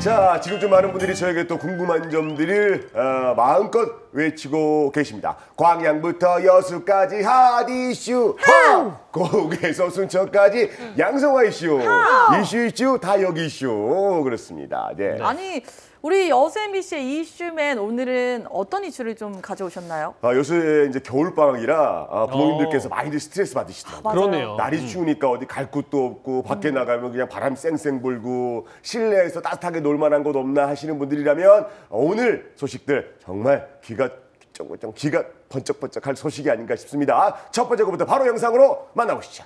자, 지금 좀 많은 분들이 저에게 또 궁금한 점들을 어, 마음껏 외치고 계십니다. 광양부터 여수까지 핫 이슈 하! 고국에서 순천까지 양성화 이슈 이슈 이슈 다 여기 이슈 그렇습니다. 네. 아니 우리 여수 MBC의 이슈맨 오늘은 어떤 이슈를 좀 가져오셨나요? 아, 요새 이제 겨울 방학이라 아, 부모님들께서 어. 많이들 스트레스 받으시더라고요. 맞아요. 그러네요. 날이 추우니까 어디 갈 곳도 없고 밖에 나가면 그냥 바람 쌩쌩 불고 실내에서 따뜻하게 놀 만한 곳 없나 하시는 분들이라면 오늘 소식들 정말 귀가 쫑쫑 귀가 번쩍번쩍할 소식이 아닌가 싶습니다. 첫 번째 것부터 바로 영상으로 만나보시죠.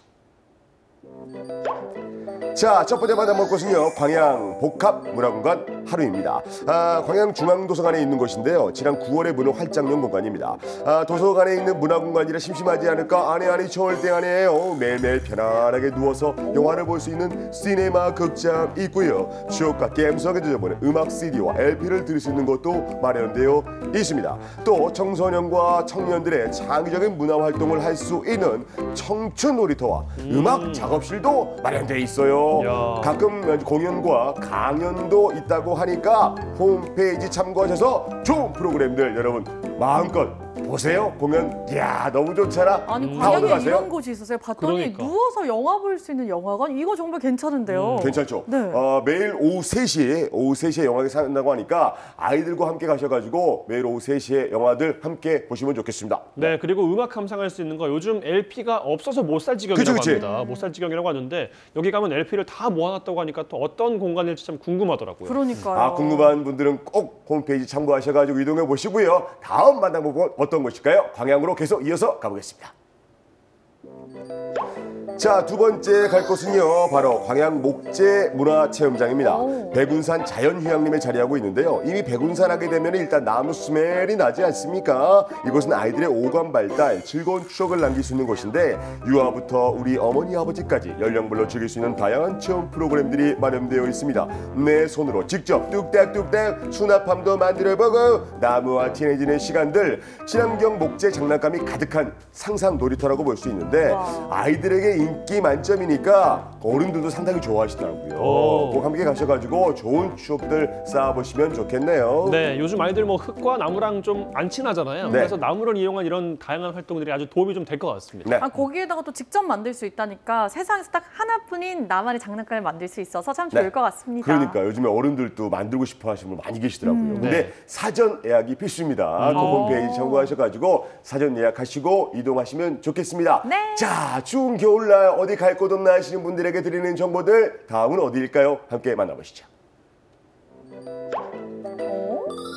자, 첫 번째 만나볼 곳은요, 광양 복합문화공간 하루입니다. 아, 광양 중앙도서관에 있는 곳인데요. 지난 9월에 문을 활짝 연 공간입니다. 아, 도서관에 있는 문화공간이라 심심하지 않을까? 아니, 아니, 절대 아니에요. 매일매일 편안하게 누워서 영화를 볼 수 있는 시네마 극장 있고요. 추억과 게임 속에 젖어버린 음악 CD와 LP를 들을 수 있는 곳도 마련되어 있습니다. 또 청소년과 청년들의 창의적인 문화 활동을 할 수 있는 청춘 놀이터와 음악 작업실도 마련되어 있어요. 야. 가끔 공연과 강연도 있다고 하니까 홈페이지 참고하셔서 좋은 프로그램들 여러분 마음껏 보세요. 공연 이야 너무 좋잖아. 아니 다 광양에 오늘 가세요. 이런 곳이 있었어요. 봤더니 그러니까. 누워서 영화 볼 수 있는 영화관 이거 정말 괜찮은데요. 괜찮죠? 네. 어, 매일 오후 3시에 오후 3시에 영화를 산다고 하니까 아이들과 함께 가셔가지고 매일 오후 3시에 영화들 함께 보시면 좋겠습니다. 네, 그리고 음악 감상할 수 있는 거 요즘 LP가 없어서 못 살 지경이라고 그치, 그치. 합니다. 못 살 지경이라고 하는데 여기 가면 LP를 다 모아놨다고 하니까 또 어떤 공간일지 참 궁금하더라고요. 그러니까요. 아 궁금한 분들은 꼭 홈페이지 참고하셔가지고 이동해 보시고요. 다음 만나보고 어떤 곳일까요? 광양으로 계속 이어서 가보겠습니다. 자, 두 번째 갈 곳은요. 바로 광양 목재 문화체험장입니다. 오. 백운산 자연휴양림에 자리하고 있는데요. 이미 백운산 하게 되면 일단 나무 스멜이 나지 않습니까? 이곳은 아이들의 오감 발달, 즐거운 추억을 남길 수 있는 곳인데 유아부터 우리 어머니 아버지까지 연령별로 즐길 수 있는 다양한 체험 프로그램들이 마련되어 있습니다. 내 손으로 직접 뚝딱뚝딱 수납함도 만들어보고 나무와 친해지는 시간들, 친환경 목재 장난감이 가득한 상상 놀이터라고 볼 수 있는데 와. 아이들에게 인기 만점이니까 어른들도 상당히 좋아하시더라고요. 오. 꼭 함께 가셔가지고 좋은 추억들 쌓아보시면 좋겠네요. 네, 요즘 아이들 뭐 흙과 나무랑 좀 안 친하잖아요. 네. 그래서 나무를 이용한 이런 다양한 활동들이 아주 도움이 좀 될 것 같습니다. 네. 아, 거기에다가 또 직접 만들 수 있다니까 세상에서 딱 하나뿐인 나만의 장난감을 만들 수 있어서 참 좋을 네. 것 같습니다. 그러니까 요즘에 어른들도 만들고 싶어 하시는 분 많이 계시더라고요. 음. 근데 네. 사전 예약이 필수입니다. 그 어. 홈페이지 참고하셔가지고 사전 예약하시고 이동하시면 좋겠습니다. 네. 자, 추운 겨울날 어디 갈 곳 없나 하시는 분들에게 드리는 정보들 다음은 어디일까요? 함께 만나보시죠.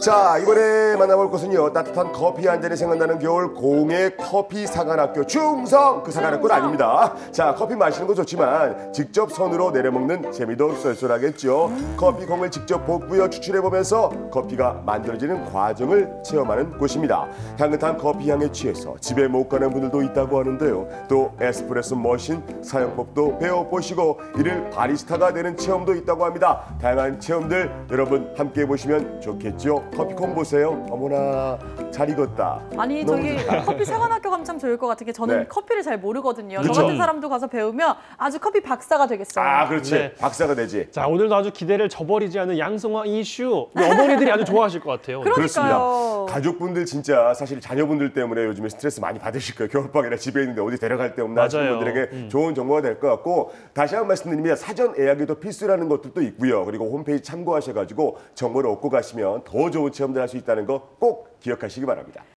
자 이번에 만나볼 곳은요 따뜻한 커피 한 잔이 생각나는 겨울 공예 커피 사관학교 충성! 그 사관학교는. 아닙니다. 자 커피 마시는 거 좋지만 직접 손으로 내려먹는 재미도 쏠쏠하겠죠. 커피 공을 직접 볶고요 추출해 보면서 커피가 만들어지는 과정을 체험하는 곳입니다. 향긋한 커피 향에 취해서 집에 못 가는 분들도 있다고 하는데요. 또 에스프레소 머신 사용법도 배워보시고 이를 바리스타가 되는 체험도 있다고 합니다. 다양한 체험들 여러분 함께 해보시면 좋겠죠 커피콩 보세요 어머나 잘 익었다 아니 저기 좋다. 커피 사관학교 가면 참 좋을 것 같은 게 저는 네. 커피를 잘 모르거든요. 그쵸. 저 같은 사람도 가서 배우면 아주 커피 박사가 되겠어요. 아 그렇지 네. 박사가 되지 자, 오늘도 아주 기대를 저버리지 않는 양성화 이슈. 어머니들이 아주 좋아하실 것 같아요. 그렇습니다. 가족분들 진짜 사실 자녀분들 때문에 요즘에 스트레스 많이 받으실 거예요. 겨울방이라 집에 있는데 어디 데려갈 데 없나 하시는. 분들에게 음. 좋은 정보가 될 것 같고 다시 한 번 말씀드립니다. 사전 예약에도 필수라는 것들도 있고요. 그리고 홈페이지 참고하셔가지고 정보를 얻고 가시면 더 좋은 체험들 할 수 있다는 거 꼭 기억하시기 바랍니다.